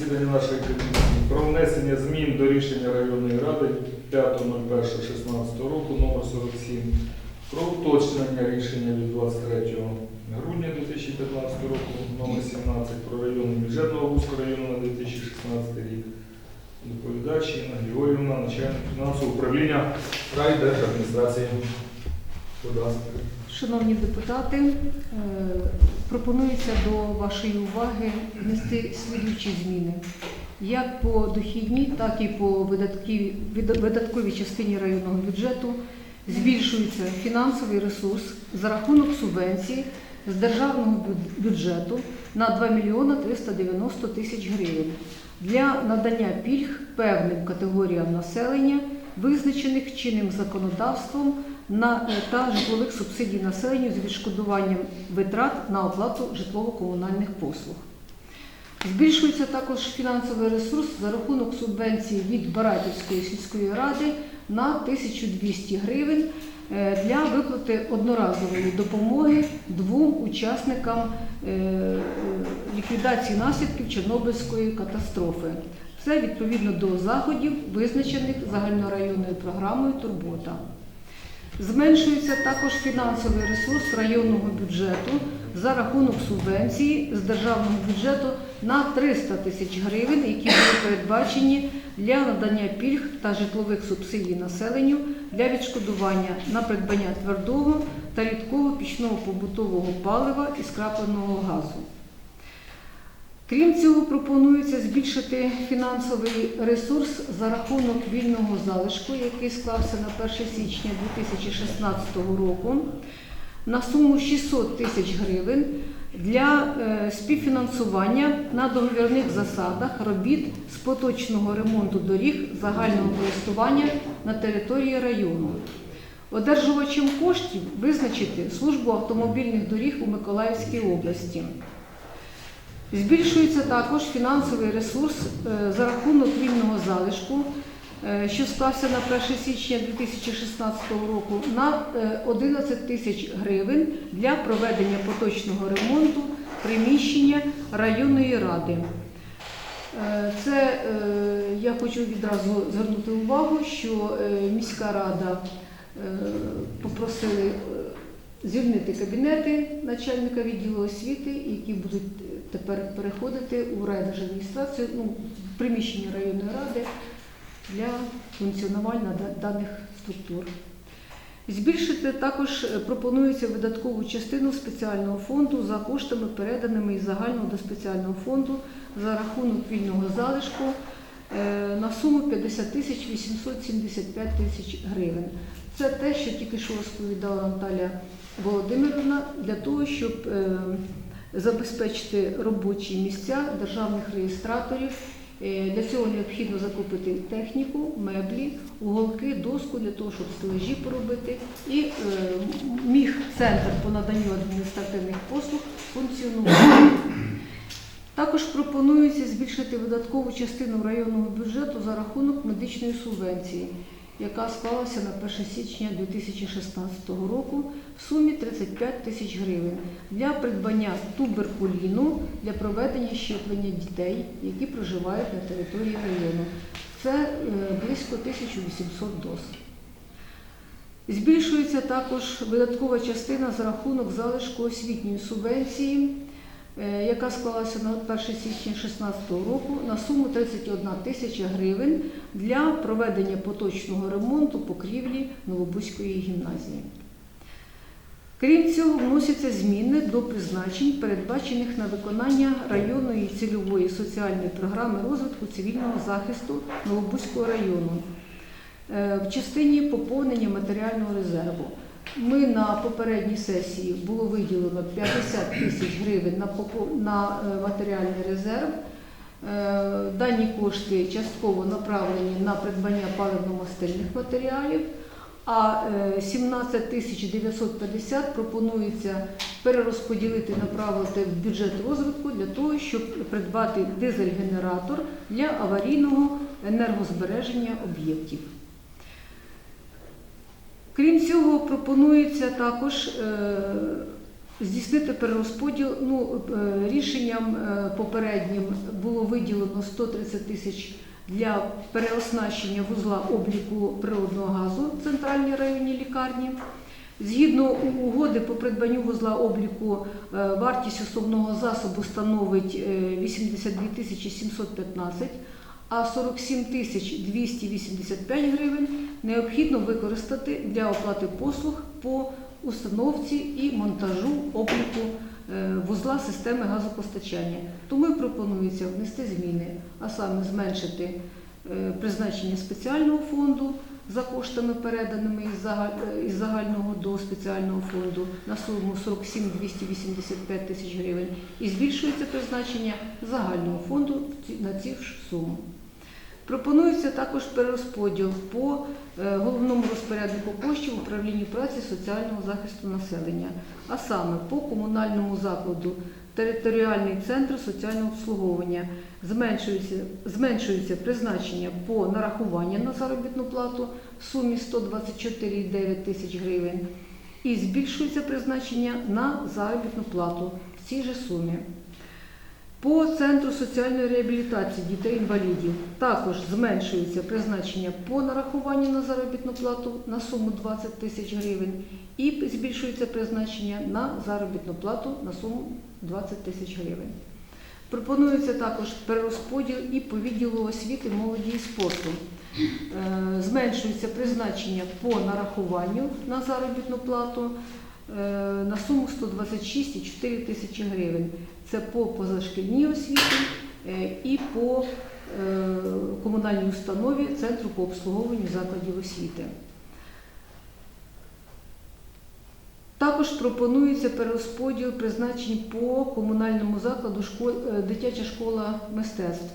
засідання нашої комісії про внесення змін до рішення районної ради 5.01.16 року номер 47 про уточнення рішення від 23 грудня 2015 року номер 17 про районний бюджет Новобузького району на 2016 рік. Доповідач Інна Георгіївна, начальник фінансового управління райдержадміністрації. Будь ласка. Шановні депутати, е, пропонується до вашої уваги внести слідуючі зміни. Як по дохідній, так і по видатковій, частині районного бюджету збільшується фінансовий ресурс за рахунок субвенції з державного бюджету на 2 мільйони 390 тисяч гривень для надання пільг певним категоріям населення, визначених чинним законодавством на та житлових субсидій населенню з відшкодуванням витрат на оплату житлово-комунальних послуг. Збільшується також фінансовий ресурс за рахунок субвенції від Баратівської сільської ради на 1200 гривень е, для виплати одноразової допомоги двом учасникам е, ліквідації наслідків Чорнобильської катастрофи. Це відповідно до заходів, визначених загальнорайонною програмою Турбота. Зменшується також фінансовий ресурс районного бюджету за рахунок субвенції з державного бюджету на 300 тисяч гривень, які були передбачені для надання пільг та житлових субсидій населенню для відшкодування на придбання твердого та рідкого пічного побутового палива і скрапленого газу. Крім цього, пропонується збільшити фінансовий ресурс за рахунок вільного залишку, який склався на 1 січня 2016 року, на суму 600 тисяч гривень для е, співфінансування на договірних засадах робіт з поточного ремонту доріг загального користування на території району. Одержувачем коштів визначити службу автомобільних доріг у Миколаївській області. Збільшується також фінансовий ресурс е, за рахунок вільного залишку, е, що склався на 1 січня 2016 року, на е, 11 тисяч гривень для проведення поточного ремонту приміщення районної ради. Е, Це е, я хочу відразу звернути увагу, що е, міська рада е, попросили е, звільнити кабінети начальника відділу освіти, які будуть е, тепер переходити у райдержадміністрацію, ну, приміщення районної ради для функціонування даних структур. Збільшити також е, пропонується видаткову частину спеціального фонду за коштами, переданими із загального до спеціального фонду за рахунок вільного залишку е, на суму 50 тисяч 875 тисяч гривень. Це те, що тільки що розповідала Наталя Володимирівна, для того, щоб е, забезпечити робочі місця державних реєстраторів. Е, Для цього необхідно закупити техніку, меблі, уголки, доску для того, щоб стележі поробити, і е, міг центр по наданню адміністративних послуг функціонувати. Також пропонується збільшити видаткову частину районного бюджету за рахунок медичної субвенції, яка склалася на 1 січня 2016 року в сумі 35 тисяч гривень для придбання туберкуліну для проведення щеплення дітей, які проживають на території району. Це е, близько 1800 доз. Збільшується також видаткова частина за рахунок залишку освітньої субвенції, яка склалася на 1 січня 2016 року на суму 31 тисяча гривень для проведення поточного ремонту покрівлі Новобузької гімназії. Крім цього, вносяться зміни до призначень, передбачених на виконання районної цільової соціальної програми розвитку цивільного захисту Новобузького району е, в частині поповнення матеріального резерву. Ми на попередній сесії було виділено 50 тисяч гривень на, е, матеріальний резерв. Е, Дані кошти частково направлені на придбання паливно-мастильних матеріалів, а е, 17 тисяч 950 пропонується перерозподілити, направити в бюджет розвитку для того, щоб придбати дизель-генератор для аварійного енергозбереження об'єктів. Крім цього, пропонується також е, Здійснити перерозподіл. Ну, е, рішенням е, попереднім було виділено 130 тисяч для переоснащення вузла обліку природного газу в центральній районній лікарні. Згідно угоди по придбанню вузла обліку вартість основного засобу становить е, 82 тисячі 715, а 47 тисяч 285 гривень необхідно використати для оплати послуг по установці і монтажу обліку е, вузла системи газопостачання. Тому і пропонується внести зміни, а саме зменшити е, призначення спеціального фонду за коштами, переданими із е, загального до спеціального фонду на суму 47 285 тисяч гривень і збільшується призначення загального фонду на цю ж суму. Пропонується також перерозподіл по е, головному розпоряднику коштів управління праці соціального захисту населення, а саме по комунальному закладу територіальний центр соціального обслуговування зменшується, зменшується призначення по нарахуванню на заробітну плату в сумі 124,9 тисяч гривень і збільшується призначення на заробітну плату в цій же сумі. По центру соціальної реабілітації дітей-інвалідів також зменшується призначення по нарахуванню на заробітну плату на суму 20 тисяч гривень і збільшується призначення на заробітну плату на суму 20 тисяч гривень. Пропонується також перерозподіл і по відділу освіти, молоді і спорту. Е, Зменшується призначення по нарахуванню на заробітну плату на суму 126,4 тисячі гривень. Це по позашкільній освіті е, і по е, комунальній установі Центру по обслуговуванню закладів освіти. Також пропонується перерозподіл призначень по комунальному закладу е, дитяча школа мистецтв.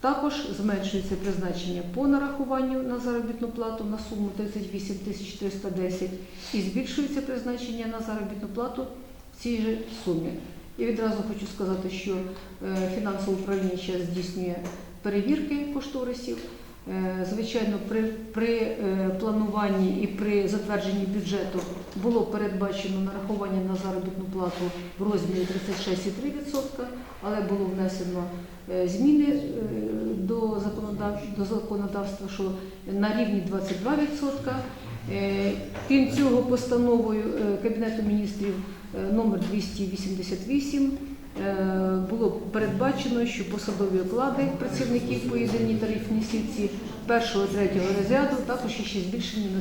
Також зменшується призначення по нарахуванню на заробітну плату на суму 38 310 і збільшується призначення на заробітну плату в цій же сумі. І відразу хочу сказати, що е, фінансове управління зараз здійснює перевірки кошторисів. Е, Звичайно, при, при е, плануванні і при затвердженні бюджету було передбачено нарахування на заробітну плату в розмірі 36,3%, але було внесено е, зміни до законодав- до законодавства, що на рівні 22%. Е, Крім цього, постановою Кабінету міністрів номер 288 е, було передбачено, що посадові оклади працівників по єдиній тарифній сітці першого третього розряду також ще збільшені на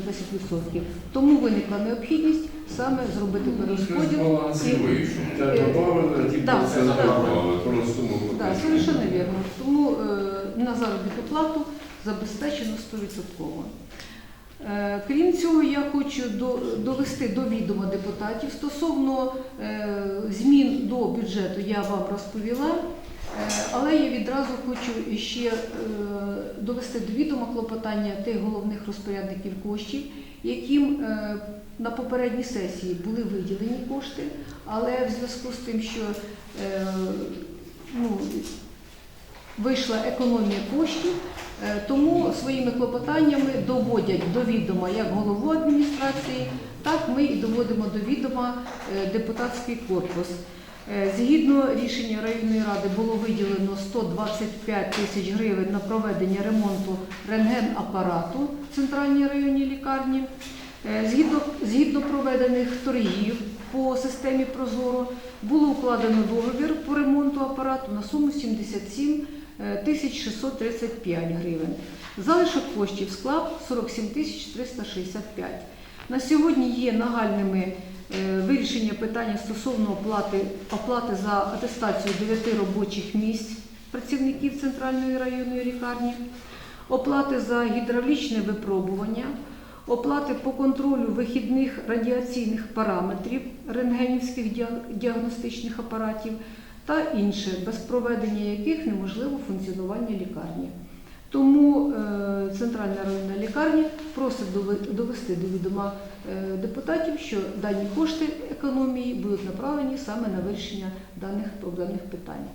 10%. Тому виникла необхідність саме зробити перерозподіл. і- Так. Так, совершенно вірно. Тому е, на заробітну плату забезпечено 100%. Е, Крім цього, я хочу довести до відома депутатів стосовно е, змін до бюджету. Я вам розповіла, е, але я відразу хочу ще довести до відома клопотання тих головних розпорядників коштів, яким на попередній сесії були виділені кошти, але в зв'язку з тим, що ну, вийшла економія коштів, тому своїми клопотаннями доводять до відома як голову адміністрації, так ми і доводимо до відома е, депутатський корпус. Е, Згідно рішення районної ради було виділено 125 тисяч гривень на проведення ремонту рентген-апарату в центральній районній лікарні. Е, Згідно, згідно проведених торгів по системі Прозоро було укладено договір по ремонту апарату на суму 77 е, тисяч 635 гривень. Залишок коштів склав 47 тисяч 365. На сьогодні є нагальними е, вирішення питання стосовно оплати, оплати за атестацію 9 робочих місць працівників центральної районної лікарні, оплати за гідравлічне випробування, оплати по контролю вихідних радіаційних параметрів рентгенівських діагностичних апаратів та інше, без проведення яких неможливо функціонування лікарні. Тому е, Центральна районна лікарня просить довести до відома е, депутатів, що дані кошти економії будуть направлені саме на вирішення даних проблемних питань.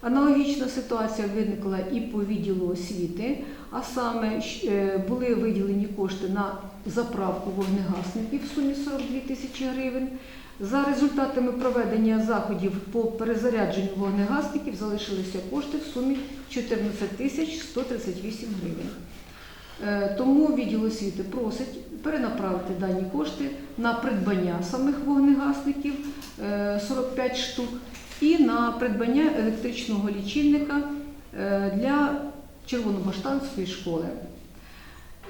Аналогічна ситуація виникла і по відділу освіти, а саме е, були виділені кошти на заправку вогнегасників в сумі 42 тисячі гривень. За результатами проведення заходів по перезарядженню вогнегасників залишилися кошти в сумі 14 тисяч 138 гривень. Е, Тому відділ освіти просить перенаправити дані кошти на придбання самих вогнегасників е, 45 штук і на придбання електричного лічильника е, для Червонобаштанської школи.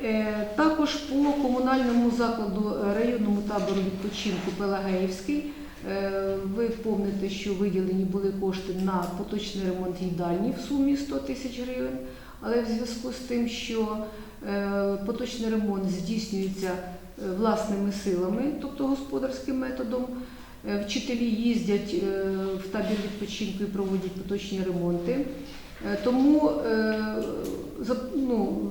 Е, Також по комунальному закладу е, районному табору відпочинку Пелагеївський. е, Ви помните, що виділені були кошти на поточний ремонт їдальні в сумі 100 тисяч гривень, але в зв'язку з тим, що поточний ремонт здійснюється власними силами, тобто господарським методом, вчителі їздять в табір відпочинку і проводять поточні ремонти. Тому ну,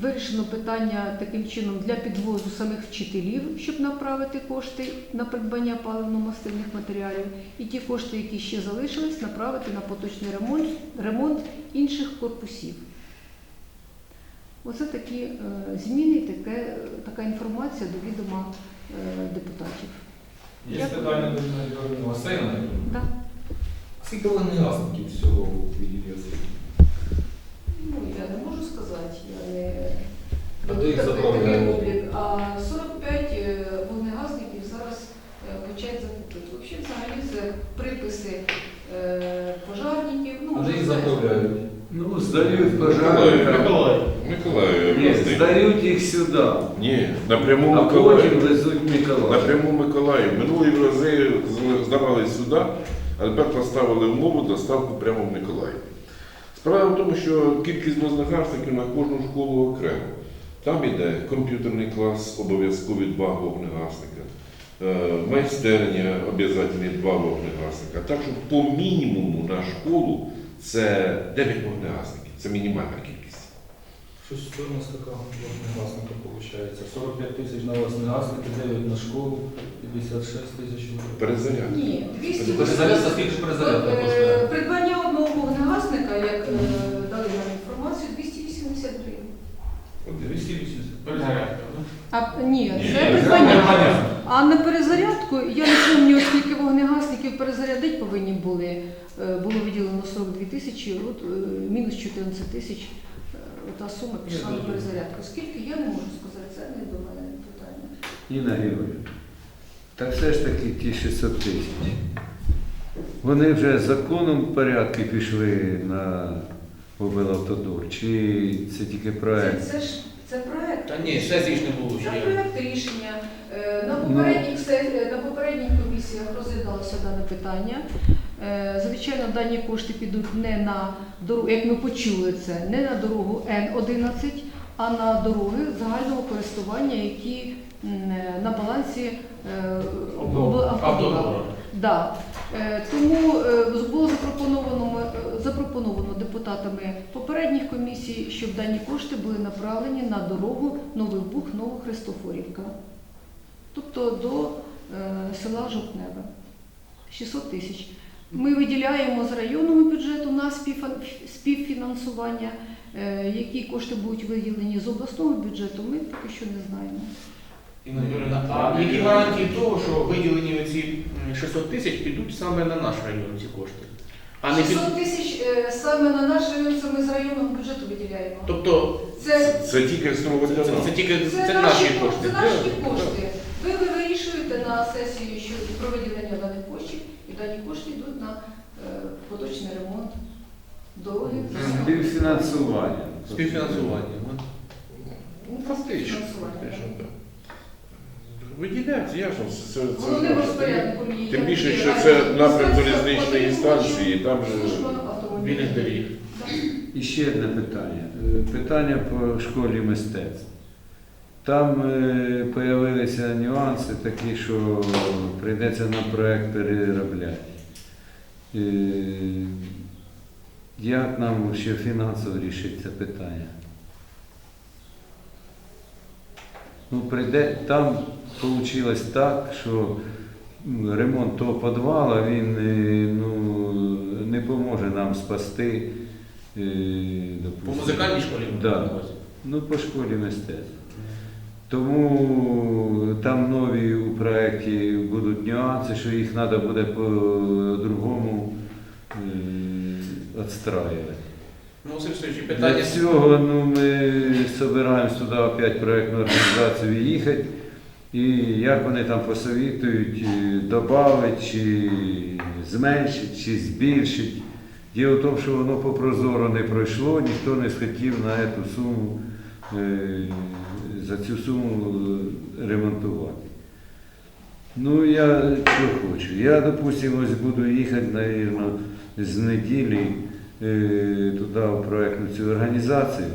вирішено питання таким чином для підвозу самих вчителів, щоб направити кошти на придбання паливно-мастильних матеріалів, і ті кошти, які ще залишились, направити на поточний ремонт, ремонт інших корпусів. Оце такі е, зміни, таке, така інформація до відома е, депутатів. Є Дякую. питання до Ірини Васильівни? Да. Скільки вогнегасників всього у відділі освіти? Ну, я не можу сказати, я не А де їх Такий- заправляють? облік. А 45 е, вогнегасників зараз е, почать закупити. Взагалі, взагалі це приписи е, пожарників. Ну, А де їх це- заправляють? Ну, Миколаїв. пожарникам. Миколаїв. Здають їх сюди, Ні, напряму а Миколаїв. потім везуть в Миколаїв. Напряму Миколаїв. Минулі рази з- здавали сюди, а тепер поставили умову доставку прямо в Миколаїв. Справа в тому, що кількість вогнегасників на кожну школу окремо. Там іде комп'ютерний клас, обов'язкові два вогнегасника, е, майстерня, обов'язкові два вогнегасника. Так що по мінімуму на школу це 9 вогнегасників. Це мінімальна кількість. Щось стоїмость така вогнегасника виходить. 45 тисяч на вогнегасники, 9 на школу, 56 тисяч гривень. Перезаряд. Ні, 200 Перезарядка, скільки ж перезарядка Е, коштує? Придбання одного вогнегасника, як е, дали нам інформацію, 280 гривень. 280. Перезарядка, так? А ні, це придбання. А на перезарядку я не пам'ятаю, скільки вогнегасників перезарядити повинні були. Е, Було виділено 42 тисячі, от мінус 14 тисяч. Е, Та сума пішла на перезарядку. Скільки я не можу сказати, це не до мене питання. Інна Георгіївна, так все ж таки ті 600 тисяч. Вони вже законом порядки пішли на облавтодор, чи це тільки Це, проект? це ж це проект. Та ні, сесії ж не було Це проект рішення. Е, На Ну. попередніх се- на попередніх комісіях розглядалося дане питання. Е, Звичайно, дані кошти підуть не на дорогу, як ми почули це, не на дорогу Н-11, а на дороги загального користування, які е, на балансі е, Да. Тому було запропоновано, запропоновано депутатами попередніх комісій, щоб дані кошти були направлені на дорогу Новий Буг, Новохристофорівка, тобто до села Жовтневе. 600 тисяч. Ми виділяємо з районного бюджету на співфінансування. Е, Які кошти будуть виділені з обласного бюджету, ми поки що не знаємо. Інна Юріївна, А які гарантії того, що виділені ці 600 тисяч підуть саме на наш район ці кошти? А не під... 600 тисяч е, саме на наш район, це ми з районного бюджету виділяємо. Тобто Це Це тільки це, для нас. це тільки Це, це, наші, кошти. Це наші кошти. Ви, ви вирішуєте на сесію що про виділення даних коштів, і дані кошти йдуть на е, поточний ремонт дороги. Співфінансування. Співфінансування. ну. Ну, Фактично. співфінансування, фактично, так. Виділяється, ясно, це, це, це Головним розпорядником є Тим більше, що це напрям автомобільних станції, там же служба автомобільних Вільних доріг. І ще одне питання. Е, Питання по школі мистецтв. Там е, появилися нюанси такі, що прийдеться на проект переробляти. Е, як нам ще фінансово рішити це питання? Ну, прийде, там вийшло так, що ремонт того підвала він е, ну, не поможе нам спасти. е, По музикальній школі? Да. Ну, по школі мистецтв. Тому там нові у проєкті будуть нюанси, що їх треба буде по-другому відстраювати. Ну, Василь Васильович, Для цього ну, ми збираємось туди опять проєктну організацію їхати. І як вони там посовітують, додати, чи зменшити, чи збільшити. Діло в тому, що воно по прозоро не пройшло, ніхто не схотів на цю суму, е, за цю суму е, ремонтувати. Ну, я що хочу. Я, допустимо, буду їхати, мабуть, з неділі е, туди в проєктну цю організацію.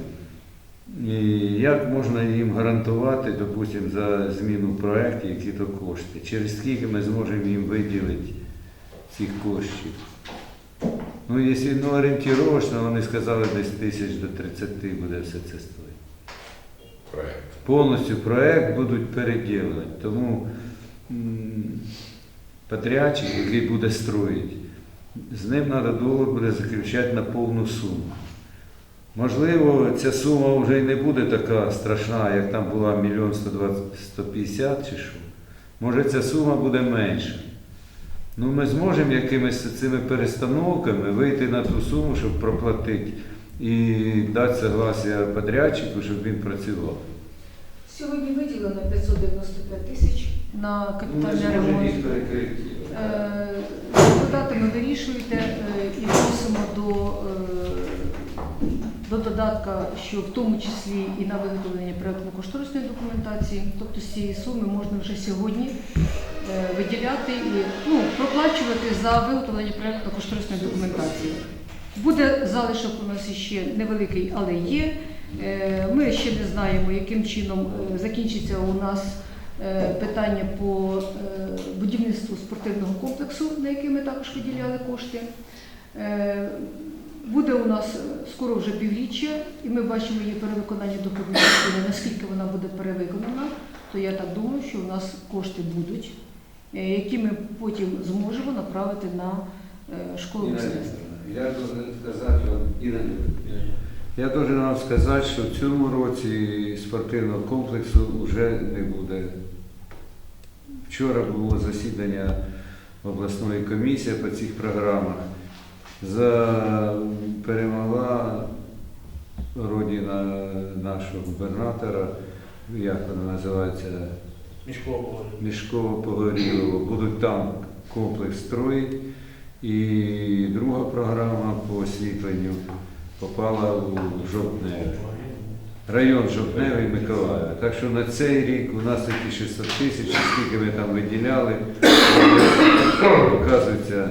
І як можна їм гарантувати, допустимо, за зміну в проєкті, які то кошти? Через скільки ми зможемо їм виділити цих коштів? Ну, якщо ну, орієнтировочно, вони сказали, десь тисяч до 30 буде все це стоїть. Проект. Повністю проєкт будуть переділити. Тому подрядчик, який буде строїти, з ним треба договор буде заключати на повну суму. Можливо, ця сума вже й не буде така страшна, як там була мільйон 150 чи що. Може ця сума буде менша. Ну, ми зможемо якимись цими перестановками вийти на ту суму, щоб проплатити і дати согласія подрядчику, щоб він працював. Сьогодні виділено 595 тисяч на Ну, капітальний ремонт. Е, Депутати ми вирішуєте е, і вносимо до, е, до додатка, що в тому числі і на виготовлення проєктно-кошторисної документації, тобто з цієї суми можна вже сьогодні е, виділяти і ну, проплачувати за виготовлення проєктно-кошторисної документації. Буде залишок у нас ще невеликий, але є. Е, Ми ще не знаємо, яким чином е, закінчиться у нас е, питання по будівництву спортивного комплексу, на який ми також виділяли кошти. Буде у нас скоро вже півріччя, і ми бачимо її перевиконання доходної частини. Наскільки вона буде перевиконана, то я так думаю, що у нас кошти будуть, які ми потім зможемо направити на школу мистецтва. Я должен сказати вам, я должен вам сказати, що в цьому році спортивного комплексу вже не буде. Вчора було засідання обласної комісії по цих програмах. За перемогла родина нашого губернатора, як вона називається, Мішкова говорить. Мішково Погорілово. Будуть там комплекс строїть. І друга програма по освітленню попала у Жовтневе. Район Жовтневий Миколаїв. Так що на цей рік у нас такі 600 тисяч, скільки ми там виділяли, оказується,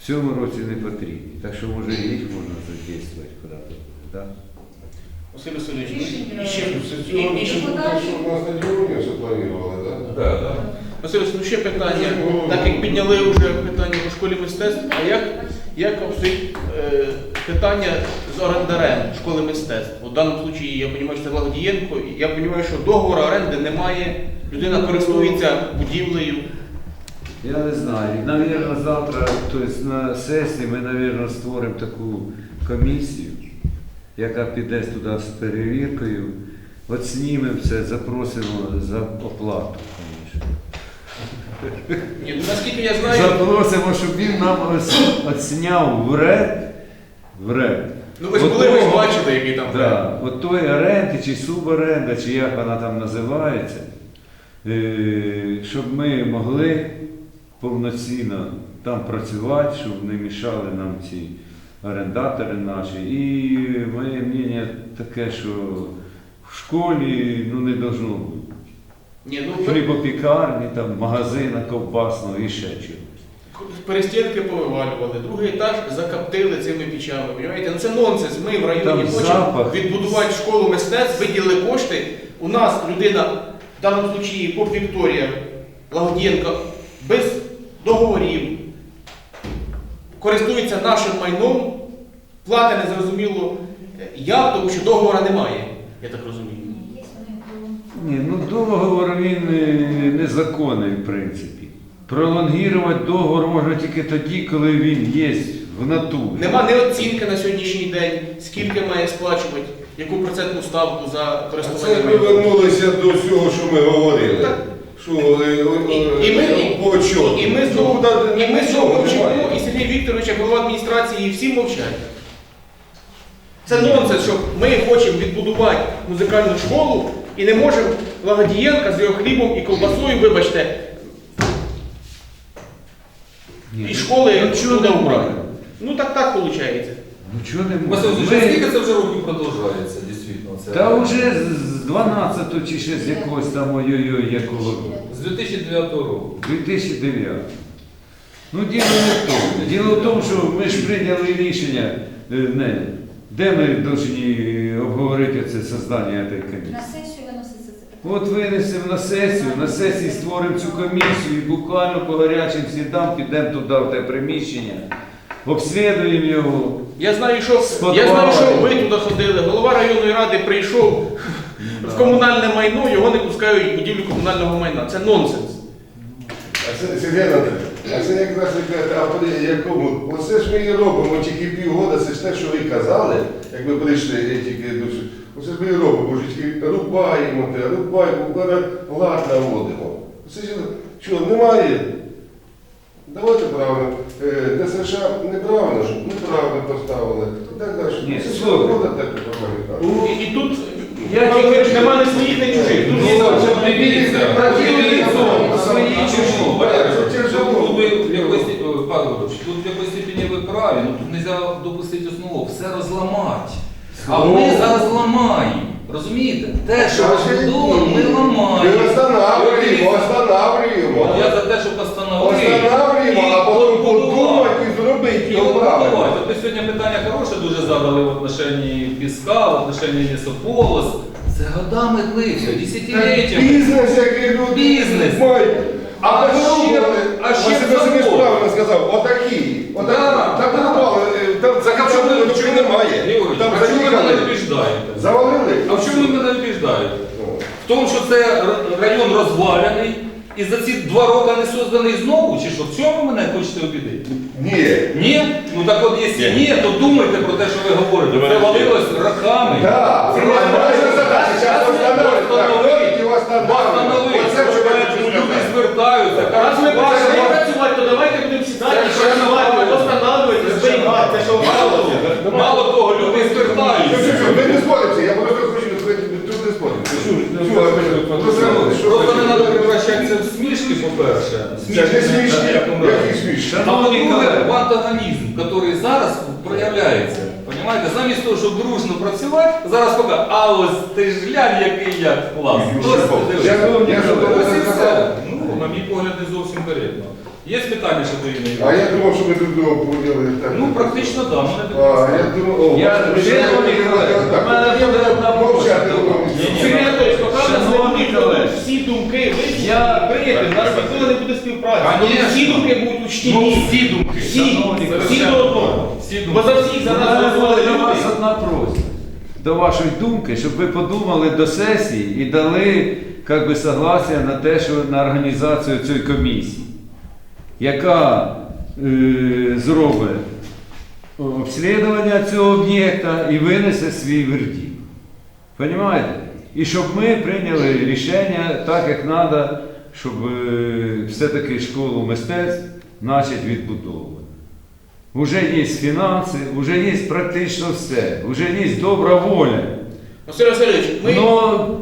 в цьому році не потрібні. Так що може і їх можна задействувати куди-то. Да? Василь Васильович, ще, і ще, що на стадіоні все планували, так? Да, да. Василь ну ще питання. Так як підняли вже питання по школі мистецтв, а як, як обстоїть е, питання з орендарем школи мистецтв? У даному випадку я розумію, що це Лагодієнко, і я розумію, що договору оренди немає, людина користується будівлею. Я не знаю. Навірно, завтра, тобто на сесії ми, навірно, створимо таку комісію, яка піде туди з перевіркою. От знімемо це, запросимо за оплату. Ні, ну наскільки я знаю, Запросимо, щоб він нам ось оцняв вред. Вред. ну ви ж були, ви ж бачили, який там Да, от той оренди чи суборенда, чи як вона там називається, е, щоб ми могли повноцінно там працювати, щоб не мішали нам ці орендатори наші. І моє мнення таке, що в школі ну, не должно бути. Ні, ну Хлібопікарні, там, магазина ковбасного і ще чогось. перестінки повивалювали, другий етаж закоптили цими пічами. Розумієте? Ну це нонсенс. Ми в районі Там хочемо запах. відбудувати школу мистецтв, виділили кошти. У нас людина, в даному випадку поп Вікторія Лагодієнко, без договорів, користується нашим майном, платить незрозуміло е, як, тому що договору немає, я так розумію. Ні, ну договор він е, незаконний, в принципі. Пролонгувати договор можна тільки тоді, коли він є в натурі. Нема ні оцінки на сьогоднішній день, скільки має сплачувати. яку процентну ставку за А користування це ми майном. вернулися до цього, що ми говорили. Що е, І, і ми, е, по чому? і, і ми знову, і ми знову мовчимо, немає. і Сергій Вікторович, як голова адміністрації, і всі мовчать. Це нонсенс, що ми хочемо відбудувати музикальну школу і не можемо Лагодієнка з його хлібом і ковбасою, вибачте, і школи Ну, чого не можемо? Ну так так виходить. Ну чого не Василь можна? Ми- скільки це вже років продовжується, дійсно? Це? Та вже з 12 чи ще з якогось там ой-ой-ой, якого року. З 2009 року. 2009. Ну, діло не в тому. Діло в тому, що ми ж прийняли рішення, е, не, де ми повинні обговорити це создання цієї комісії. На сесію. От винесемо на сесію, на сесії створимо цю комісію і буквально по гарячим слідам підемо туди, в те приміщення, обслідуємо його. Я знаю, що я знаю, що ви туди ходили. Голова районної ради прийшов в комунальне майно, його не пускають в будівлю комунального майна. Це нонсенс. А це Сергій Анатолійович, а це якраз а якому? Оце ж ми і робимо тільки півгода, це ж те, що ви казали, як ви прийшли тільки до сю- Оце ж ми і робимо, бо рубаємо те, рубаємо, лад наводимо. Це ж що, немає? Давайте правильно. Е, ДСШ неправильно, щоб неправильно поставили. І так далі. Ні, Це ж слухай. робота так нормально. І, і тут Я тільки- нема не своїх, не чужих. Тут є це дивіться, дивіться, свої чужі. Це тут ви в тут в якоїсь ви праві, ну тут не можна допустити основу, все розламати. А ми зараз ламаємо. Розумієте? Те, що розбудовано, ми Ми ламаємо. останавливаємо, От останавливаємо. Я за те, щоб постановити. Останавливаємо, а потім подумати і зробити його от правильно. От ви сьогодні питання хороше дуже задали в отношенні піска, в отношенні лісополос. Це годами длився, Це десятиліттями. Бізнес, який люди Бізнес. мають. А А ще- вони, а ще завод. правильно сказав, отакі. Да, Отакі. Так да. попали, а в чому ви- нічого чому- немає. Там а чому ви мене заїхали, убіждаєте? завалили. А в чому ви мене убіждаєте? В тому, що це р- район розвалений, і за ці два роки не созданий знову, чи що? В чому мене хочете обідати? Ні. Ні? Ну так от якщо ні, то думайте про те, що ви говорите. Це валилось роками. Так, це наша задача, зараз. Так, і. Оце що я хочу люди сказати. звертаються. Раз ми кажуть, почали працювати, то давайте будемо сідати, Це ще працювати, нормально. встановлювати, те, що Мало мало. того, мало того, люди звертаються. Ми не сходимося, я просто хочу, тут не сходимося. Що, що, Просто- не треба превращати це в смішки, по-перше. Це не смішні, які смішні. А по-друге, в антагонізм, який зараз проявляється. Понимаєте? Замість того, щоб дружно працювати, зараз поки, а ось ти ж глянь, який я клас. Ось ти Я, дивись. я, що Ось це і все. сказав. Ну, на мій погляд, не зовсім коректно. Є питання щодо Ірини? А я думав, що ми друг друга поділили так. Ну, практично так. Да. Мене А, я думав, о, Я- бачите, ви Ще ще одне не колеги, так. у мене Я буде одна мовчати просьба. буду. Ні-ні. Сергій Анатолійович, поки нас не Шановні будуть колеги. всі думки Я- прийняти, у нас ніколи не буде співпраці. Всі думки будуть учтені. Ну, всі думки. Всі, до одного. Всі Бо думки. за всіх за У нас одна просьба. До вашої думки, щоб ви подумали до сесії і дали як би, согласія на те, що на організацію цієї комісії, яка е, зробить обслідування цього об'єкта і винесе свій вердикт. Понимаєте? І щоб ми прийняли рішення так, як треба, щоб е, все-таки школу мистецтв почати відбудовувати. Уже є фінанси, вже є практично все, вже є добра воля. Василь Васильович, ми... Но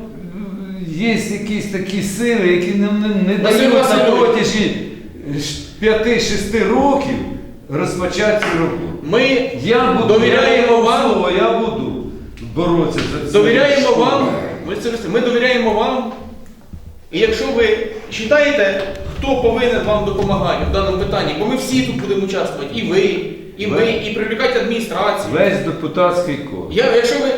є якісь такі сили, які нам не, не дають на Васильович. Протязі 5-6 років розпочати цю роботу. Ми Я буду довіряємо вам, слово, я буду боротися за це. довіряємо вам, це ми довіряємо вам. І якщо ви вважаєте, хто повинен вам допомагати в даному питанні, бо ми всі тут будемо участвувати, і ви, і ми, Ви. і привлекати адміністрацію. Весь депутатський корпус. Я, якщо ви,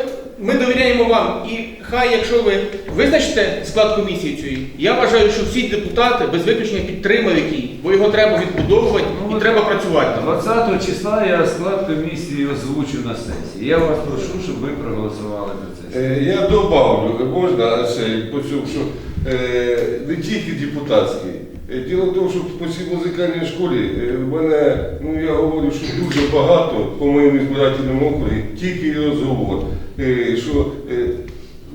ми довіряємо вам, і хай, якщо ви визначите склад комісії цієї, я вважаю, що всі депутати без виключення підтримують її, бо його треба відбудовувати Ну, і треба працювати. 20 числа я склад комісії озвучу на сесії. Я вас прошу, щоб ви проголосували за це. Е, Я добавлю, можна ще по цьому, що е, не тільки депутатський. Е, Діло в тому, що по цій музикальній школі е, в мене, ну я говорю, що дуже багато по моєму збирательному округі, тільки розговор. Е, що е,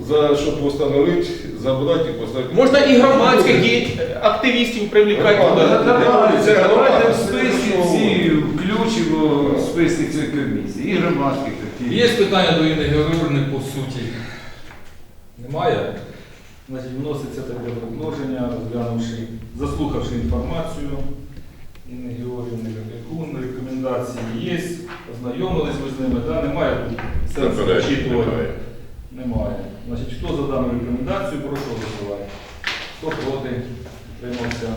за щоб встановити, забрати і поставити. Можна і громадських, і активістів привлікати туди. да, да. Давайте, Це давайте в списку це ці включимо в список цієї комісії. І громадських таких. Є питання до Інни Георгіївни по суті? Немає. Значить, вноситься таке предложення, розглянувши, заслухавши інформацію Інни Георгіївни, яку рекомендації є, ознайомились ви з ними, да? немає Заперечень зачитувати. немає. Немає. Значить, хто за дану рекомендацію, прошу голосувати. Хто проти, тримався